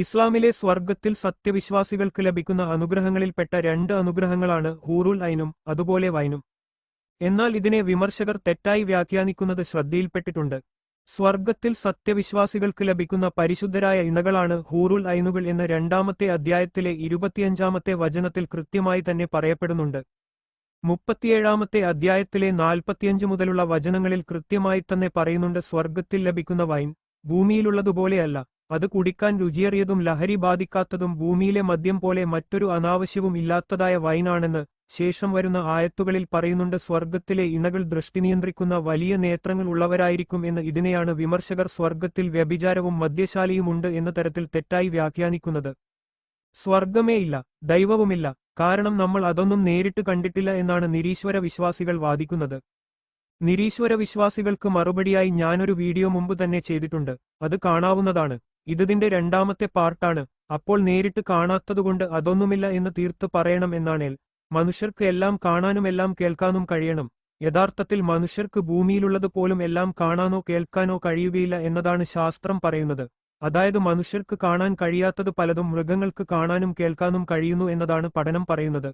ഇസ്ലാമിലെ സ്വർഗത്തിൽ സത്യവിശ്വാസികൾക്ക് ലഭിക്കുന്ന അനുഗ്രഹങ്ങളിൽപ്പെട്ട രണ്ട് അനുഗ്രഹങ്ങളാണ് ഹൂറുൽ ഐനും അതുപോലെ വൈനും. എന്നാൽ ഇതിനെ വിമർശകർ തെറ്റായി വ്യാഖ്യാനിക്കുന്നത് ശ്രദ്ധയിൽപ്പെട്ടിട്ടുണ്ട്. സ്വർഗത്തിൽ സത്യവിശ്വാസികൾക്ക് ലഭിക്കുന്ന പരിശുദ്ധരായ ഇണകളാണ് ഹൂറുൽ ഐനുകൾ എന്ന രണ്ടാമത്തെ അധ്യായത്തിലെ ഇരുപത്തിയഞ്ചാമത്തെ വചനത്തിൽ കൃത്യമായി തന്നെ പറയപ്പെടുന്നുണ്ട്. മുപ്പത്തിയേഴാമത്തെ അധ്യായത്തിലെ നാൽപ്പത്തിയഞ്ച് മുതലുള്ള വചനങ്ങളിൽ കൃത്യമായി തന്നെ പറയുന്നുണ്ട് സ്വർഗത്തിൽ ലഭിക്കുന്ന വൈൻ ഭൂമിയിലുള്ളതുപോലെയല്ല. അത് കുടിക്കാൻ രുചിയേറിയതും ലഹരി ബാധിക്കാത്തതും ഭൂമിയിലെ മദ്യം പോലെ മറ്റൊരു അനാവശ്യവും ഇല്ലാത്തതായ വൈനാണെന്ന് ശേഷം വരുന്ന ആയത്തുകളിൽ പറയുന്നുണ്ട്. സ്വർഗത്തിലെ ഇണകൾ ദൃഷ്ടി നിയന്ത്രിക്കുന്ന വലിയ നേത്രങ്ങൾ ഉള്ളവരായിരിക്കും എന്ന് ഇതിനെയാണ് വിമർശകർ സ്വർഗത്തിൽ വ്യഭിചാരവും മദ്യശാലിയുമുണ്ട് എന്ന തരത്തിൽ തെറ്റായി വ്യാഖ്യാനിക്കുന്നത്. സ്വർഗമേ ഇല്ല ദൈവവുമില്ല കാരണം നമ്മൾ അതൊന്നും നേരിട്ട് കണ്ടിട്ടില്ല എന്നാണ് നിരീശ്വര വിശ്വാസികൾ വാദിക്കുന്നത്. നിരീശ്വര വിശ്വാസികൾക്ക് മറുപടിയായി ഞാനൊരു വീഡിയോ മുമ്പ് തന്നെ ചെയ്തിട്ടുണ്ട് അത് കാണാവുന്നതാണ്. ഇതിന്റെ രണ്ടാമത്തെ പാർട്ടാണ്. അപ്പോൾ നേരിട്ട് കാണാത്തതുകൊണ്ട് അതൊന്നുമില്ല എന്ന് തീർത്ത് പറയണം എന്നാണേൽ മനുഷ്യർക്ക് എല്ലാം കാണാനും എല്ലാം കേൾക്കാനും കഴിയണം. യഥാർത്ഥത്തിൽ മനുഷ്യർക്ക് ഭൂമിയിലുള്ളത് പോലും എല്ലാം കാണാനോ കേൾക്കാനോ കഴിയുകയില്ല എന്നതാണ് ശാസ്ത്രം പറയുന്നത്. അതായത് മനുഷ്യർക്ക് കാണാൻ കഴിയാത്തത് പലതും മൃഗങ്ങൾക്ക് കാണാനും കേൾക്കാനും കഴിയുന്നു എന്നതാണ് പഠനം പറയുന്നത്.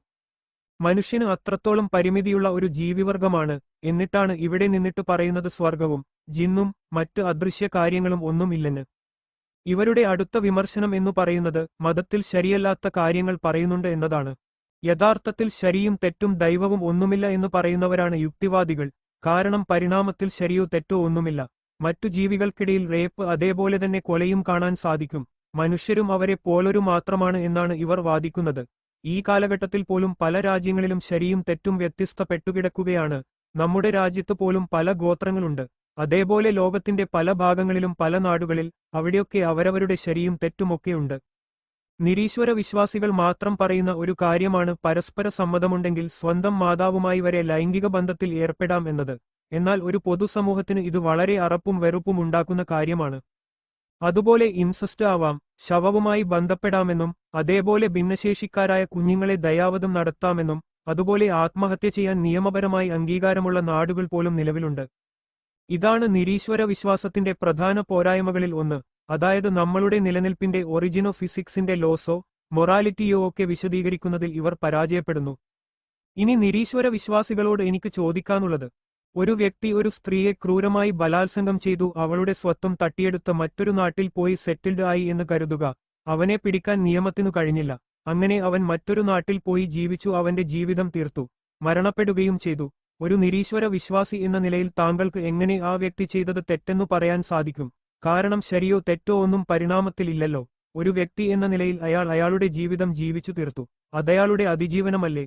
മനുഷ്യന് അത്രത്തോളം പരിമിതിയുള്ള ഒരു ജീവിവർഗമാണ് എന്നിട്ടാണ് ഇവിടെ നിന്നിട്ട് പറയുന്നത് സ്വർഗവും ജിന്നും മറ്റ് അദൃശ്യ കാര്യങ്ങളും ഒന്നുമില്ലെന്ന്. ഇവരുടെ അടുത്ത വിമർശനം എന്നു പറയുന്നത് മതത്തിൽ ശരിയല്ലാത്ത കാര്യങ്ങൾ പറയുന്നുണ്ട് എന്നതാണ്. യഥാർത്ഥത്തിൽ ശരിയും തെറ്റും ദൈവവും ഒന്നുമില്ല എന്ന് പറയുന്നവരാണ് യുക്തിവാദികൾ. കാരണം പരിണാമത്തിൽ ശരിയോ തെറ്റോ ഒന്നുമില്ല. മറ്റു ജീവികൾക്കിടയിൽ റേപ്പ് അതേപോലെ തന്നെ കൊലയും കാണാൻ സാധിക്കും. മനുഷ്യരും അവരെ പോലൊരു മാത്രമാണ് എന്നാണ് ഇവർ വാദിക്കുന്നത്. ഈ കാലഘട്ടത്തിൽ പോലും പല രാജ്യങ്ങളിലും ശരിയും തെറ്റും വ്യത്യസ്തപ്പെട്ടുകിടക്കുകയാണ്. നമ്മുടെ രാജ്യത്ത് പോലും പല ഗോത്രങ്ങളുണ്ട്. അതേപോലെ ലോകത്തിന്റെ പല ഭാഗങ്ങളിലും പല നാടുകളിൽ അവിടെയൊക്കെ അവരവരുടെ ശരിയും തെറ്റുമൊക്കെയുണ്ട് നിരീശ്വര വിശ്വാസികൾ മാത്രം പറയുന്ന ഒരു കാര്യമാണ് പരസ്പര സമ്മതമുണ്ടെങ്കിൽ സ്വന്തം മാതാവുമായി വരെ ലൈംഗിക ബന്ധത്തിൽ ഏർപ്പെടാം എന്നത്. എന്നാൽ ഒരു പൊതുസമൂഹത്തിന് ഇത് വളരെ അറപ്പും വെറുപ്പും ഉണ്ടാക്കുന്ന കാര്യമാണ്. അതുപോലെ ഇൻസസ്റ്റ് ആവാം ശവവുമായി ബന്ധപ്പെടാമെന്നും അതേപോലെ ഭിന്നശേഷിക്കാരായ കുഞ്ഞുങ്ങളെ ദയാവധം നടത്താമെന്നും അതുപോലെ ആത്മഹത്യ ചെയ്യാൻ നിയമപരമായി അംഗീകാരമുള്ള നാടുകൾ പോലും നിലവിലുണ്ട്. ഇതാണ് നിരീശ്വര വിശ്വാസത്തിന്റെ പ്രധാന പോരായ്മകളിൽ ഒന്ന് അതായത് നമ്മളുടെ നിലനിൽപ്പിന്റെ ഒറിജിനോ ഫിസിക്സിന്റെ ലോസോ മൊറാലിറ്റിയോ ഒക്കെ വിശദീകരിക്കുന്നതിൽ ഇവർ പരാജയപ്പെടുന്നു. ഇനി നിരീശ്വര വിശ്വാസികളോട് എനിക്ക് ചോദിക്കാനുള്ളത് ഒരു വ്യക്തി ഒരു സ്ത്രീയെ ക്രൂരമായി ബലാത്സംഗം ചെയ്തു അവളുടെ സ്വത്വം തട്ടിയെടുത്ത് മറ്റൊരു നാട്ടിൽ പോയി സെറ്റിൽഡ് ആയി എന്ന് കരുതുക അവനെ പിടിക്കാൻ നിയമത്തിനു കഴിഞ്ഞില്ല അങ്ങനെ അവൻ മറ്റൊരു നാട്ടിൽ പോയി ജീവിച്ചു അവന്റെ ജീവിതം തീർത്തു മരണപ്പെടുകയും ചെയ്തു. ഒരു നിരീശ്വര വിശ്വാസി എന്ന നിലയിൽ താങ്കൾക്ക് എങ്ങനെ ആ വ്യക്തി ചെയ്തത് തെറ്റെന്നു പറയാൻ സാധിക്കും? കാരണം ശരിയോ തെറ്റോ ഒന്നും പരിണാമത്തിലില്ലല്ലോ. ഒരു വ്യക്തി എന്ന നിലയിൽ അയാൾ അയാളുടെ ജീവിതം ജീവിച്ചു തീർത്തു അതയാളുടെ അതിജീവനമല്ലേ?